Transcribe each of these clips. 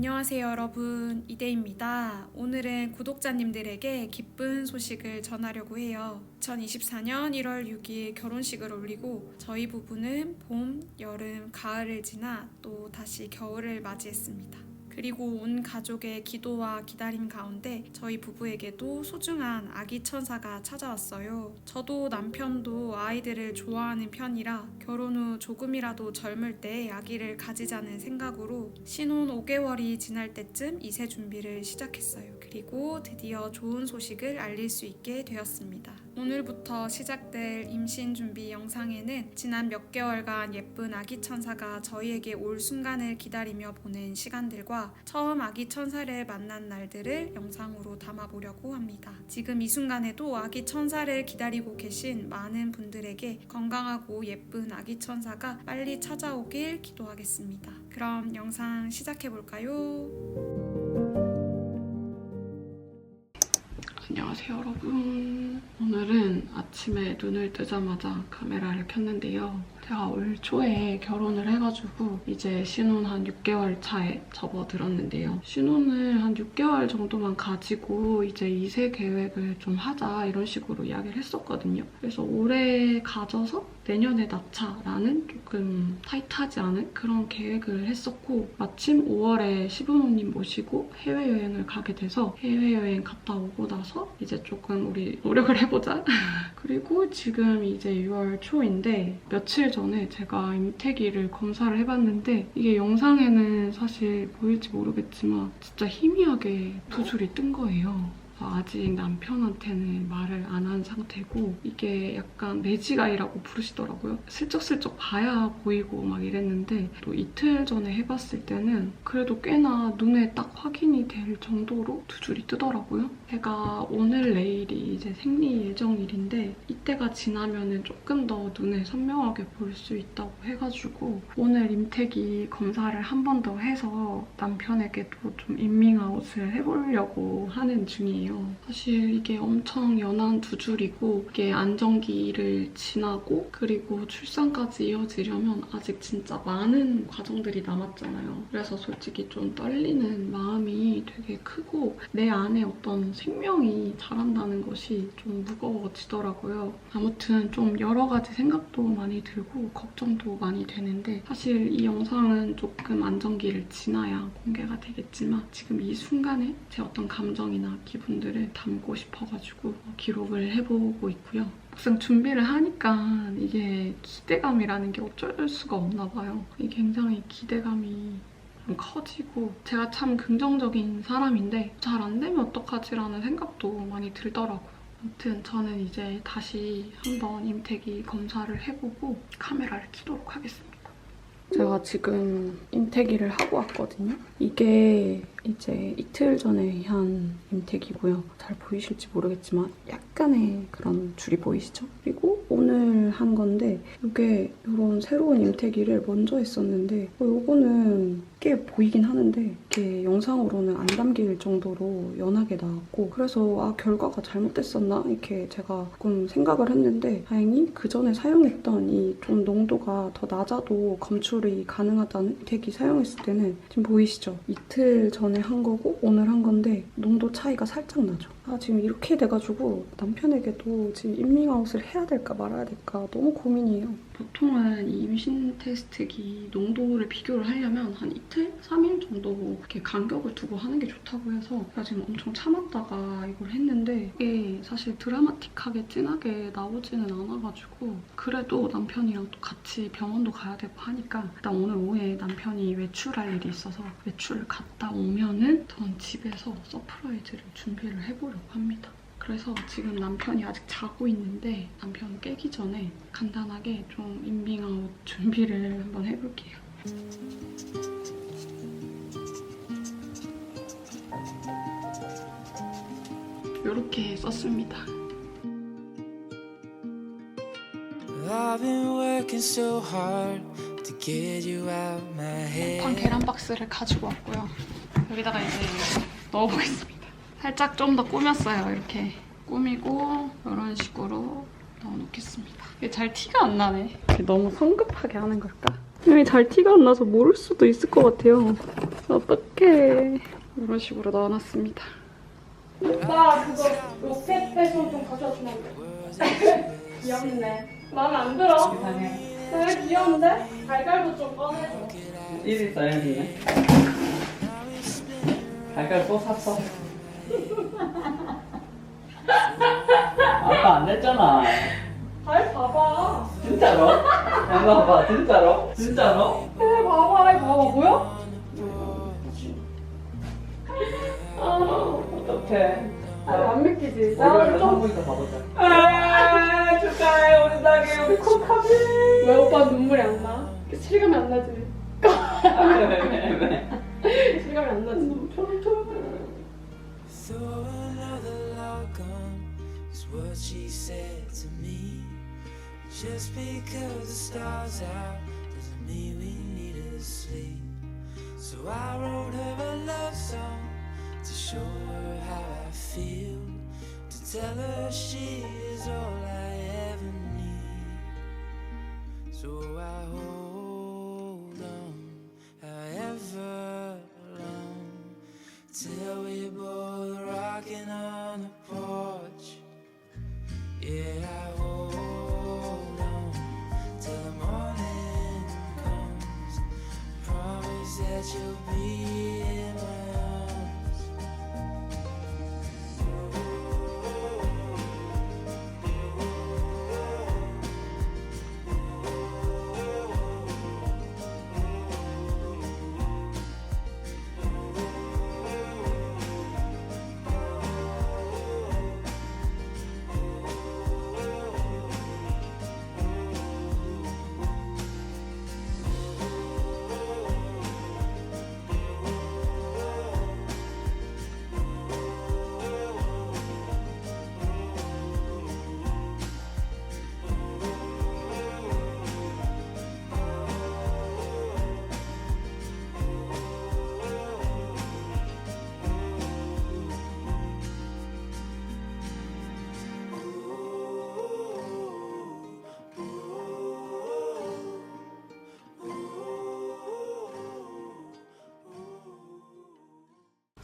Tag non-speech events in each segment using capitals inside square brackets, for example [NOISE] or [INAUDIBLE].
안녕하세요 여러분 이대입니다. 오늘은 구독자님들에게 기쁜 소식을 전하려고 해요. 2024년 1월 6일 결혼식을 올리고 저희 부부는 봄, 여름, 가을을 지나 또 다시 겨울을 맞이했습니다. 그리고 온 가족의 기도와 기다림 가운데 저희 부부에게도 소중한 아기 천사가 찾아왔어요. 저도 남편도 아이들을 좋아하는 편이라 결혼 후 조금이라도 젊을 때 아기를 가지자는 생각으로 신혼 5개월이 지날 때쯤 이세 준비를 시작했어요. 그리고 드디어 좋은 소식을 알릴 수 있게 되었습니다. 오늘부터 시작될 임신 준비 영상에는 지난 몇 개월간 예쁜 아기 천사가 저희에게 올 순간을 기다리며 보낸 시간들과 처음 아기 천사를 만난 날들을 영상으로 담아보려고 합니다. 지금 이 순간에도 아기 천사를 기다리고 계신 많은 분들에게 건강하고 예쁜 아기 천사가 빨리 찾아오길 기도하겠습니다. 그럼 영상 시작해볼까요? 안녕하세요 여러분. 오늘은 아침에 눈을 뜨자마자 카메라를 켰는데요. 제가 올 초에 결혼을 해가지고 이제 신혼 한 6개월 차에 접어들었는데요. 신혼을 한 6개월 정도만 가지고 이제 2세 계획을 좀 하자 이런 식으로 이야기를 했었거든요. 그래서 올해 가져서 내년에 낳자라는 조금 타이트하지 않은 그런 계획을 했었고 마침 5월에 시부모님 모시고 해외여행을 가게 돼서 해외여행 갔다 오고 나서 이제 조금 우리 노력을 해보자. [LAUGHS] 그리고 지금 이제 6월 초인데 며칠 전에 제가 임태기를 검사를 해봤는데 이게 영상에는 사실 보일지 모르겠지만 진짜 희미하게 두 줄이 뜬 거예요 아직 남편한테는 말을 안 한 상태고 이게 약간 매지가이라고 부르시더라고요. 슬쩍슬쩍 봐야 보이고 막 이랬는데 또 이틀 전에 해봤을 때는 그래도 꽤나 눈에 딱 확인이 될 정도로 두 줄이 뜨더라고요. 제가 오늘 내일이 이제 생리 예정일인데 이때가 지나면은 조금 더 눈에 선명하게 볼 수 있다고 해가지고 오늘 임태기 검사를 한 번 더 해서 남편에게도 좀 인밍아웃을 해보려고 하는 중이에요. 사실 이게 엄청 연한 두 줄이고 이게 안정기를 지나고 그리고 출산까지 이어지려면 아직 진짜 많은 과정들이 남았잖아요. 그래서 솔직히 좀 떨리는 마음이 되게 크고 내 안에 어떤 생명이 자란다는 것이 좀 무거워지더라고요. 아무튼 좀 여러 가지 생각도 많이 들고 걱정도 많이 되는데 사실 이 영상은 조금 안정기를 지나야 공개가 되겠지만 지금 이 순간에 제 어떤 감정이나 기분 들을 담고 싶어가지고 기록을 해보고 있고요. 막상 준비를 하니까 이게 기대감이라는 게 어쩔 수가 없나 봐요. 이 굉장히 기대감이 좀 커지고 제가 참 긍정적인 사람인데 잘 안 되면 어떡하지라는 생각도 많이 들더라고요. 아무튼 저는 이제 다시 한번 임태기 검사를 해보고 카메라를 켜도록 하겠습니다. 제가 지금 임태기를 하고 왔거든요. 이게 이제 이틀 전에 한 임태기고요. 잘 보이실지 모르겠지만 약간의 그런 줄이 보이시죠? 그리고 오늘 한 건데 이게 이런 새로운 임태기를 먼저 했었는데 어, 요거는 꽤 보이긴 하는데 이게 영상으로는 안 담길 정도로 연하게 나왔고 그래서 아 결과가 잘못됐었나 이렇게 제가 조금 생각을 했는데 다행히 그 전에 사용했던 이 좀 농도가 더 낮아도 검출이 가능하다는 임태기 사용했을 때는 지금 보이시죠? 이틀 전에 한 거고 오늘 한 건데 농도 차이가 살짝 나죠. 아 지금 이렇게 돼가지고 남편에게도 지금 인밍아웃을 해야 될까 말아야 될까 너무 고민이에요. 보통은 이 임신 테스트기 농도를 비교를 하려면 한 이틀? 3일 정도 이렇게 간격을 두고 하는 게 좋다고 해서 제가 지금 엄청 참았다가 이걸 했는데 이게 사실 드라마틱하게 진하게 나오지는 않아가지고 그래도 남편이랑 또 같이 병원도 가야 되고 하니까 일단 오늘 오후에 남편이 외출할 일이 있어서 외출을 갔다 오면은 전 집에서 서프라이즈를 준비를 해보려고 합니다. 그래서 지금 남편이 아직 자고 있는데 남편 깨기 전에 간단하게 좀 인빙아웃 준비를 한번 해볼게요. 이렇게 썼습니다. I've been working so hard to get you out my head. pan 계란 박스를 가지고 왔고요. 여기다가 이제 넣어보겠습니다. 살짝 좀 더 꾸몄어요. 이렇게 꾸미고 이런 식으로 넣어놓겠습니다. 이게 잘 티가 안 나네. 너무 성급하게 하는 걸까? 여기 잘 티가 안 나서 모를 수도 있을 것 같아요. 어떡해. 이런 식으로 넣어놨습니다. 오빠 그거 로켓 배송 좀 가져와 주면 안 돼? 귀엽네. 마음에 안 들어? 이상해. 되게 귀여운데? 갈갈도 좀 꺼내줘. 일이 써야겠네. 갈갈 또 샀어. 아까 안 됐잖아. 잘 봐봐. 진짜로? 양 봐봐, 진짜로? 진짜로? 해 봐봐, 이 봐봐. 뭐야? 아, 어떡해. 아, 안 믿기지. 나 월요일에 좀. 한국에서 봐보자. 아, 축하해, 우리 딸기, 우리 콩카비. 왜 오빠 눈물이 안 나? 실감이 안 나지? 아, 왜, 왜, 왜. 실감이 안 나지? Throw another log on is what she said to me. Just because the stars out doesn't mean we need to sleep. So I wrote her a love song to show her how I feel. To tell her she is all I ever need. So I hold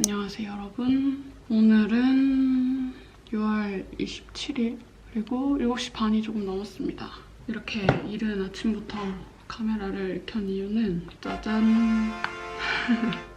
안녕하세요, 여러분. 오늘은 6월 27일, 그리고 7시 반이 조금 넘었습니다. 이렇게 이른 아침부터 카메라를 켠 이유는 짜잔. [LAUGHS]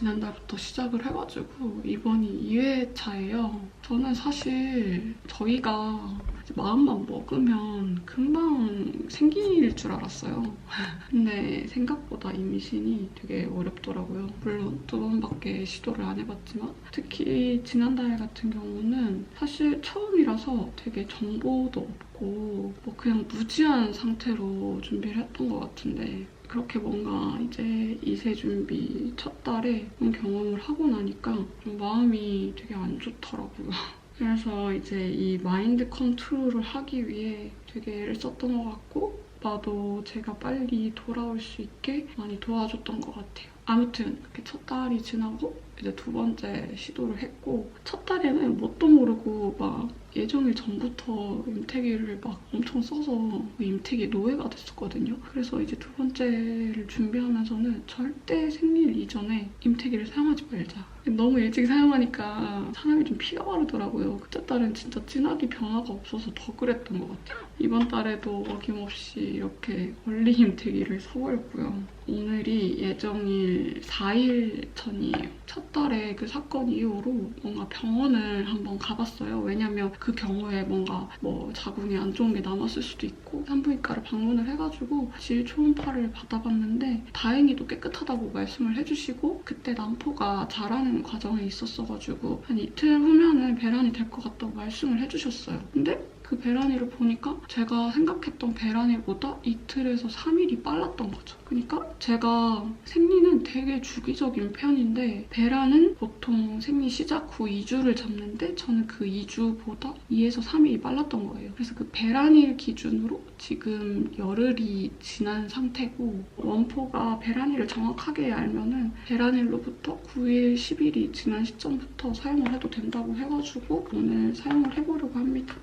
지난달부터 시작을 해가지고 이번이 2회차예요. 저는 사실 저희가 마음만 먹으면 금방 생길 줄 알았어요. [LAUGHS] 근데 생각보다 임신이 되게 어렵더라고요. 물론 두 번밖에 시도를 안 해봤지만 특히 지난달 같은 경우는 사실 처음이라서 되게 정보도 없고 뭐 그냥 무지한 상태로 준비를 했던 것 같은데 그렇게 뭔가 이제 이세 준비 첫 달에 그런 경험을 하고 나니까 좀 마음이 되게 안 좋더라고요. [LAUGHS] 그래서 이제 이 마인드 컨트롤을 하기 위해 되게 애를 썼던 것 같고 나도 제가 빨리 돌아올 수 있게 많이 도와줬던 것 같아요. 아무튼 그렇게 첫 달이 지나고 이제 두 번째 시도를 했고 첫 달에는 뭣도 모르고 막 예정일 전부터 임태기를 막 엄청 써서 그 임태기 노예가 됐었거든요. 그래서 이제 두 번째를 준비하면서는 절대 생일 이전에 임태기를 사용하지 말자. 너무 일찍 사용하니까 사람이 좀 피가 마르더라고요. 그때 달은 진짜 진하게 변화가 없어서 더 그랬던 것 같아요. 이번 달에도 어김없이 이렇게 원리 [LAUGHS] 임태기를 사버렸고요. 오늘이 예정일 4일 전이에요. 첫 달에 그 사건 이후로 뭔가 병원을 한번 가봤어요. 왜냐면 그 경우에 뭔가 뭐 자궁에 안 좋은 게 남았을 수도 있고 산부인과를 방문을 해가지고 질 초음파를 받아봤는데 다행히도 깨끗하다고 말씀을 해주시고 그때 난포가 자라는 과정에 있었어가지고 한 이틀 후면은 배란이 될 것 같다고 말씀을 해주셨어요. 근데 그 배란이를 보니까 제가 생각했던 배란이보다 이틀에서 3일이 빨랐던 거죠. 그러니까 제가 생리는 되게 주기적인 편인데 배란은 보통 생리 시작 후 2주를 잡는데 저는 그 2주보다 2에서 3일이 빨랐던 거예요. 그래서 그 배란일 기준으로 지금 열흘이 지난 상태고 원포가 배란일을 정확하게 알면은 배란일로부터 9일, 10일이 지난 시점부터 사용을 해도 된다고 해가지고 오늘 사용을 해보려고 합니다.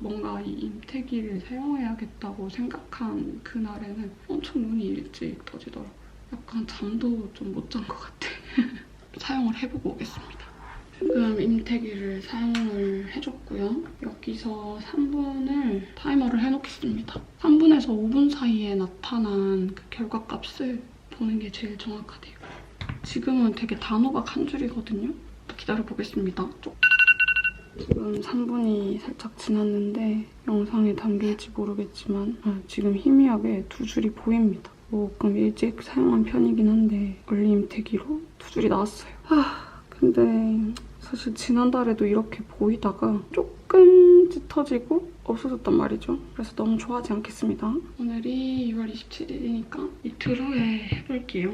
뭔가 이 임태기를 사용해야겠다고 생각한 그날에는 엄청 눈이 일찍 떠지더라고요. 약간 잠도 좀 못 잔 것 같아. [LAUGHS] 사용을 해보고 오겠습니다. 지금 임태기를 사용을 해줬고요. 여기서 3분을 타이머를 해놓겠습니다. 3분에서 5분 사이에 나타난 그 결과값을 보는 게 제일 정확하대요. 지금은 되게 단호박 한 줄이거든요. 기다려보겠습니다. 쪽. 지금 3분이 살짝 지났는데 영상에 담길지 모르겠지만 아, 지금 희미하게 두 줄이 보입니다. 조금 일찍 사용한 편이긴 한데 얼림 태기로 두 줄이 나왔어요. 아 근데 사실 지난달에도 이렇게 보이다가 조금 짙어지고 없어졌단 말이죠. 그래서 너무 좋아하지 않겠습니다. 오늘이 2월 27일이니까 이틀 후에 해볼게요.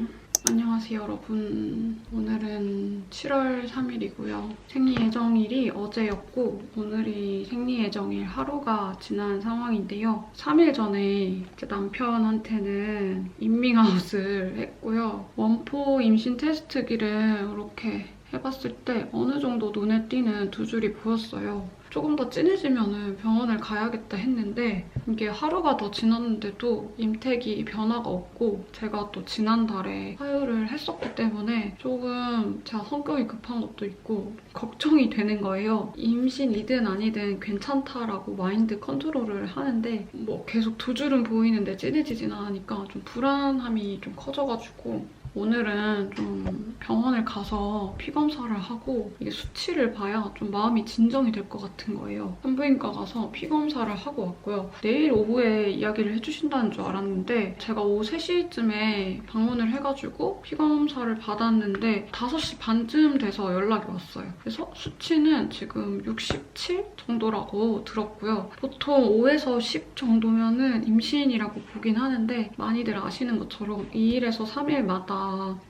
안녕하세요 여러분. 오늘은 7월 3일이고요. 생리 예정일이 어제였고 오늘이 생리 예정일 하루가 지난 상황인데요. 3일 전에 제 남편한테는 인밍아웃을 했고요. 원포 임신 테스트기를 이렇게 해봤을 때 어느 정도 눈에 띄는 두 줄이 보였어요. 조금 더 진해지면 병원을 가야겠다 했는데 이게 하루가 더 지났는데도 임택이 변화가 없고 제가 또 지난달에 화유를 했었기 때문에 조금 제가 성격이 급한 것도 있고 걱정이 되는 거예요. 임신이든 아니든 괜찮다라고 마인드 컨트롤을 하는데 뭐 계속 두 줄은 보이는데 진해지진 않으니까 좀 불안함이 좀 커져가지고 오늘은 좀 병원을 가서 피 검사를 하고 이게 수치를 봐야 좀 마음이 진정이 될 것 같은 거예요. 산부인과 가서 피 검사를 하고 왔고요. 내일 오후에 이야기를 해주신다는 줄 알았는데 제가 오후 3시쯤에 방문을 해가지고 피 검사를 받았는데 5시 반쯤 돼서 연락이 왔어요. 그래서 수치는 지금 67 정도라고 들었고요. 보통 5에서 10 정도면은 임신이라고 보긴 하는데 많이들 아시는 것처럼 2일에서 3일마다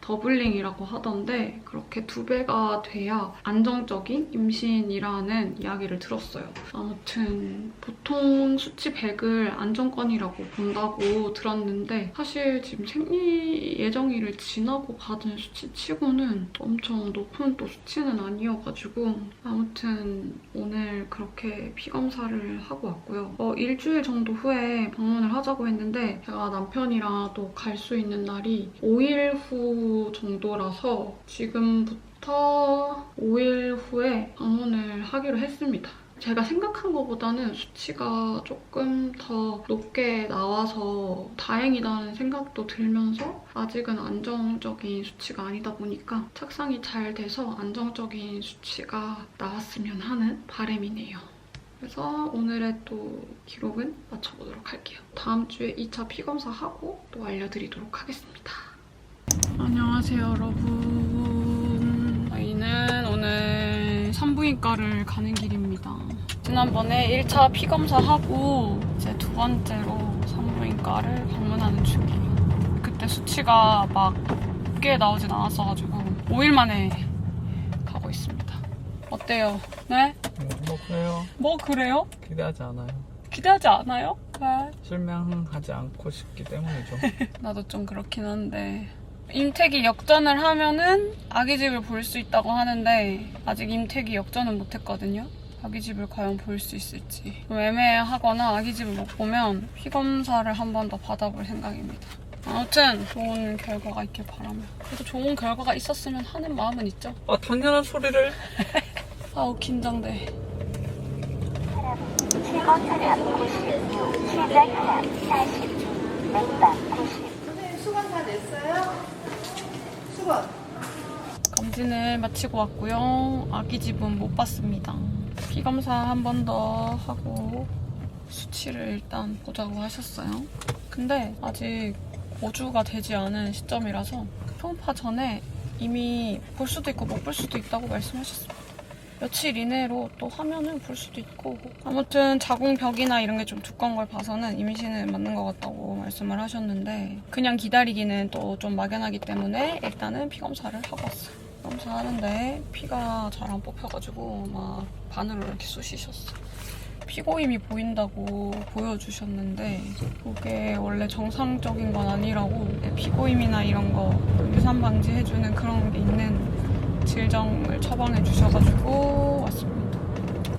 더블링이라고 하던데 그렇게 두 배가 돼야 안정적인 임신이라는 이야기를 들었어요. 아무튼 보통 수치 100을 안정권이라고 본다고 들었는데 사실 지금 생리 예정일을 지나고 받은 수치치고는 엄청 높은 또 수치는 아니어가지고 아무튼 오늘 그렇게 피 검사를 하고 왔고요. 어, 일주일 정도 후에 방문을 하자고 했는데 제가 남편이랑 또 갈 수 있는 날이 5일 후 정도라서 지금부터 5일 후에 방문을 하기로 했습니다. 제가 생각한 것보다는 수치가 조금 더 높게 나와서 다행이다는 생각도 들면서 아직은 안정적인 수치가 아니다 보니까 착상이 잘 돼서 안정적인 수치가 나왔으면 하는 바람이네요. 그래서 오늘의 또 기록은 마쳐보도록 할게요. 다음 주에 2차 피검사하고 또 알려드리도록 하겠습니다. 안녕하세요 여러분 저희는 오늘 산부인과를 가는 길입니다 지난번에 1차 피검사하고 이제 두 번째로 산부인과를 방문하는 중이에요 그때 수치가 막 높게 나오진 않았어가지고 5일 만에 가고 있습니다 어때요? 네? 뭐 그래요? 뭐 그래요? 기대하지 않아요. 기대하지 않아요? 네 실명하지 않고 싶기 때문이죠. [LAUGHS] 나도 좀 그렇긴 한데 임택이 역전을 하면은 아기 집을 볼 수 있다고 하는데 아직 임택이 역전은 못했거든요. 아기 집을 과연 볼 수 있을지 좀 애매하거나 아기 집을 못 보면 피검사를 한 번 더 받아볼 생각입니다. 아무튼 좋은 결과가 있길 바라며 그래도 좋은 결과가 있었으면 하는 마음은 있죠. 아 당연한 소리를. [LAUGHS] 아우 긴장돼. 7번 차량 90, 시작 차량 40, 왼방 90. 선생님 수건 다 냈어요? 수건. 검진을 마치고 왔고요. 아기 집은 못 봤습니다. 피 검사 한 번 더 하고 수치를 일단 보자고 하셨어요. 근데 아직 5주가 되지 않은 시점이라서 초음파 전에 이미 볼 수도 있고 못 볼 수도 있다고 말씀하셨습니다. 며칠 이내로 또 하면은 볼 수도 있고 아무튼 자궁벽이나 이런 게 좀 두꺼운 걸 봐서는 임신은 맞는 것 같다고 말씀을 하셨는데 그냥 기다리기는 또 좀 막연하기 때문에 일단은 피 검사를 하고 왔어요. 검사하는데 피가 잘 안 뽑혀가지고 막 바늘로 이렇게 쑤시셨어. 피고임이 보인다고 보여주셨는데 그게 원래 정상적인 건 아니라고 피고임이나 이런 거 유산 방지해주는 그런 게 있는 질정을 처방해 주셔가지고 왔습니다.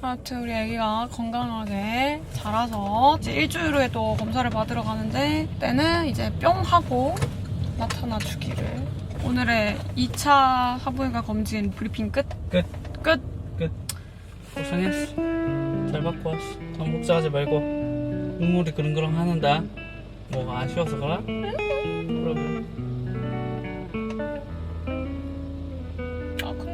아무튼 우리 애기가 건강하게 자라서 이제 일주일 후에 또 검사를 받으러 가는데 그때는 이제 뿅 하고 나타나 주기를. 오늘의 2차 사부인과 검진 브리핑 끝. 끝. 끝. 고생했어. 잘 받고 왔어. 더 묵자하지 말고 눈물이 그릉그릉 하는다. 뭐가 아쉬워서 그래? 그러면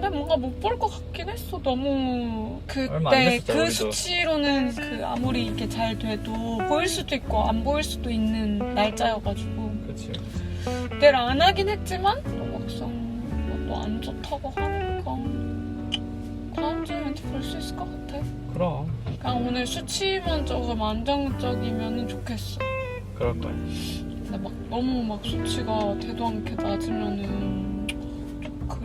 근데 뭔가 못 볼 것 같긴 했어. 너무 얼마 안 그때 됐었죠, 그 우리도. 수치로는 그 아무리 이게 잘 돼도 보일 수도 있고 안 보일 수도 있는 날짜여가지고 그치. 그때를 안 하긴 했지만 또 막상 또안 좋다고 하니까 다음 주에 왠지 볼수 있을 것 같아. 그럼 그냥 오늘 수치만 조금 안정적이면 좋겠어. 그럴 거야. 근데 막 너무 막 수치가 대도 않게 낮으면은 좀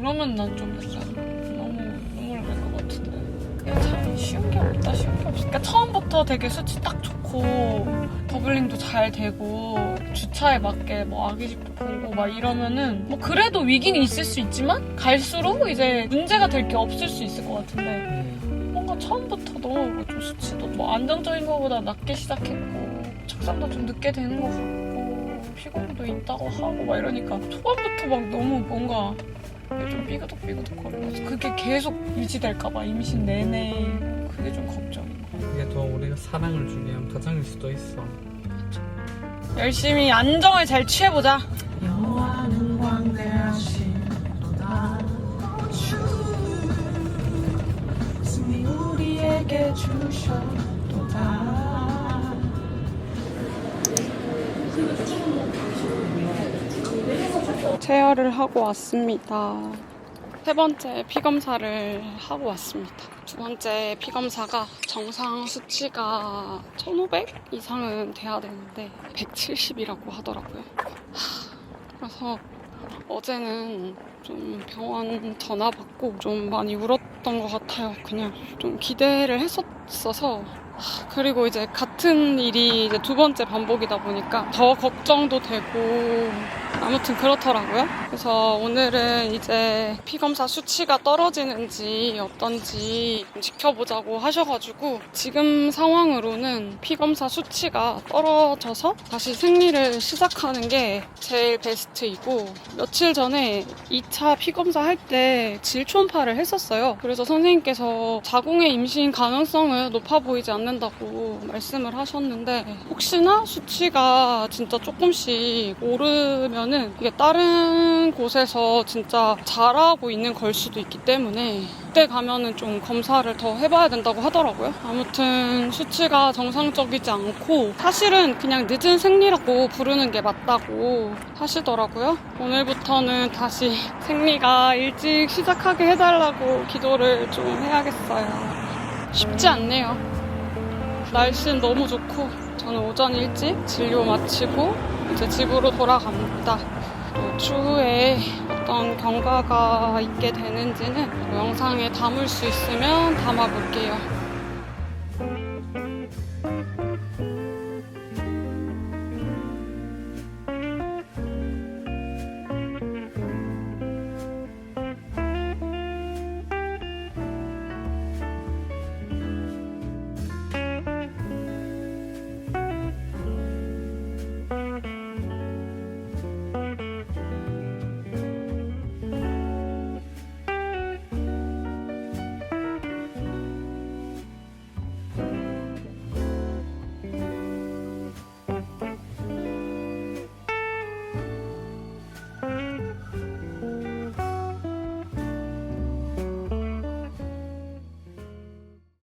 그러면 난 좀 약간 너무 눈물 날것 같은데. 그냥 참 쉬운 게 없다 쉬운 게 없어. 그러니까 처음부터 되게 수치 딱 좋고 버블링도 잘 되고 주차에 맞게 뭐 아기집도 보고 막 이러면은 뭐 그래도 위기는 있을 수 있지만 갈수록 이제 문제가 될 게 없을 수 있을 것 같은데. 음. 뭔가 처음부터 너무 뭐좀 수치도 뭐 안정적인 것보다 낮게 시작했고 착상도 좀 늦게 되는 것 같고 피곤도 있다고 하고 막 이러니까 초반부터 막 너무 뭔가 좀 삐그덕삐그덕 거리면서 그게 계속 유지될까봐 임신 내내 그게 좀 걱정인 거야. 이게 더 우리가 사랑을 주기 위한 과정일 수도 있어. 열심히 안정을 잘 취해보자. 영원한 광대하신 도다 주님이 우리에게 주셨 체열을 하고 왔습니다. 세 번째 피검사를 하고 왔습니다. 두 번째 피검사가 정상 수치가 1500 이상은 돼야 되는데 170이라고 하더라고요. 하, 그래서 어제는 좀 병원 전화 받고 좀 많이 울었던 것 같아요. 그냥 좀 기대를 했었어서 하, 그리고 이제 같은 일이 이제 두 번째 반복이다 보니까 더 걱정도 되고 아무튼 그렇더라고요. 그래서 오늘은 이제 피검사 수치가 떨어지는지 어떤지 좀 지켜보자고 하셔가지고 지금 상황으로는 피검사 수치가 떨어져서 다시 생리를 시작하는 게 제일 베스트이고 며칠 전에 2차 피검사 할 때 질초음파를 했었어요. 그래서 선생님께서 자궁의 임신 가능성은 높아 보이지 않는다고 말씀을 하셨는데 혹시나 수치가 진짜 조금씩 오르 면은 이게 다른 곳에서 진짜 잘하고 있는 걸 수도 있기 때문에 그때 가면은 좀 검사를 더 해봐야 된다고 하더라고요. 아무튼 수치가 정상적이지 않고 사실은 그냥 늦은 생리라고 부르는 게 맞다고 하시더라고요. 오늘부터는 다시 [LAUGHS] 생리가 일찍 시작하게 해달라고 기도를 좀 해야겠어요. 쉽지 않네요. 날씨는 너무 좋고 저는 오전 일찍 진료 마치고 이제 집으로 돌아갑니다. 또 추후에 어떤 경과가 있게 되는지는 영상에 담을 수 있으면 담아볼게요.